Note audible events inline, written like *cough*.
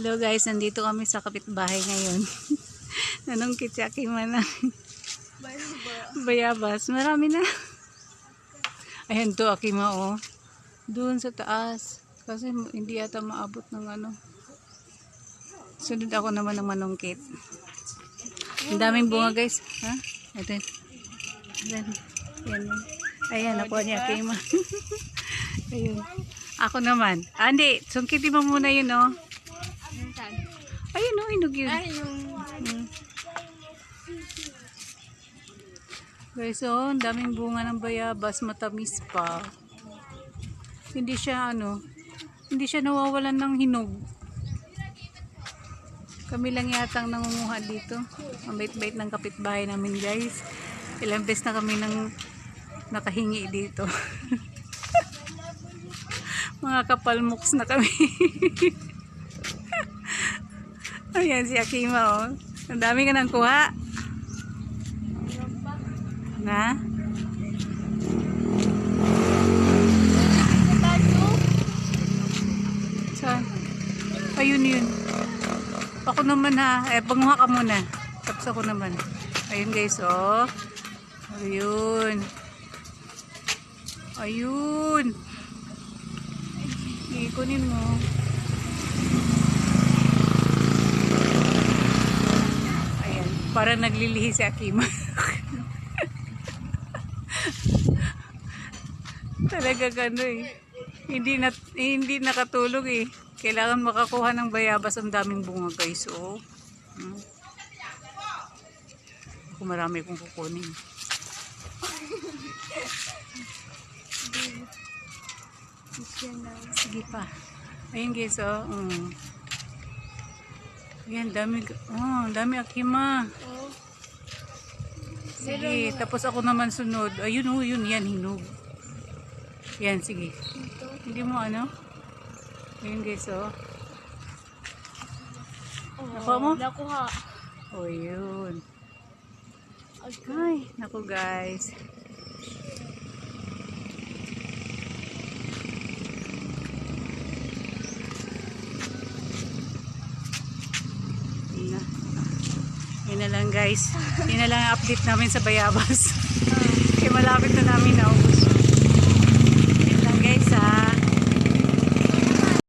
Hello guys, nandito kami sa kapitbahay ngayon. *laughs* Anong kitsaki man na *laughs* bayabas. Marami na. Ayan to, Akima oh. Doon sa taas. Kasi hindi yata maabot ng ano. Sunod ako naman ng manungkit. Ang daming bunga guys. Ha? Ito. Ayan. Ayan. Ayan, nakuha niya Akima. *laughs* Ayun. Ako naman. Ah, hindi. Sungkitin mo muna yun, oh. Ayun, oh, hinog yun. Ay, yung... Guys, oh, ang daming bunga ng bayabas, matamis pa. Hindi siya, ano, hindi siya nawawalan ng hinog. Kami lang yatang nangunguha dito. Ang bait-bait ng kapitbahay namin, guys. Ilang beses na kami nang nakahingi dito. *laughs* Mga kapalmuks na kami. *laughs* Ayan si Akima, oh. Ang dami ka nang kuha. Na? Saan? Ayun yun. Ako naman ha. Eh, panguha ka muna. Tapos ako naman. Ayun guys, oh. Ayun. Ayun. Ikunin mo. Ayan. Para naglilihi si Akima. Talaga gano eh. Hindi na hindi nakatulog eh. Kailangan makakuha ng bayabas ang daming bunga guys. Oh. Hmm. Ako marami kong kukunin. Sige pa. Ayun guys oh. Mm. Ayan, dami. Oh, dami akima. Oh. Sige, tapos ako naman sunod. Ayun oh, yun, yan, hinog. Yan, sige. Ito. Hindi mo ano? Ayun guys, oh. Oh, Nakuha mo? Nakuha. Oh, yun. Okay. Ay, naku guys. Yun na. Yun na lang guys. Yun na lang ang update namin sa Bayabas. *laughs* Kaya malapit na namin naubos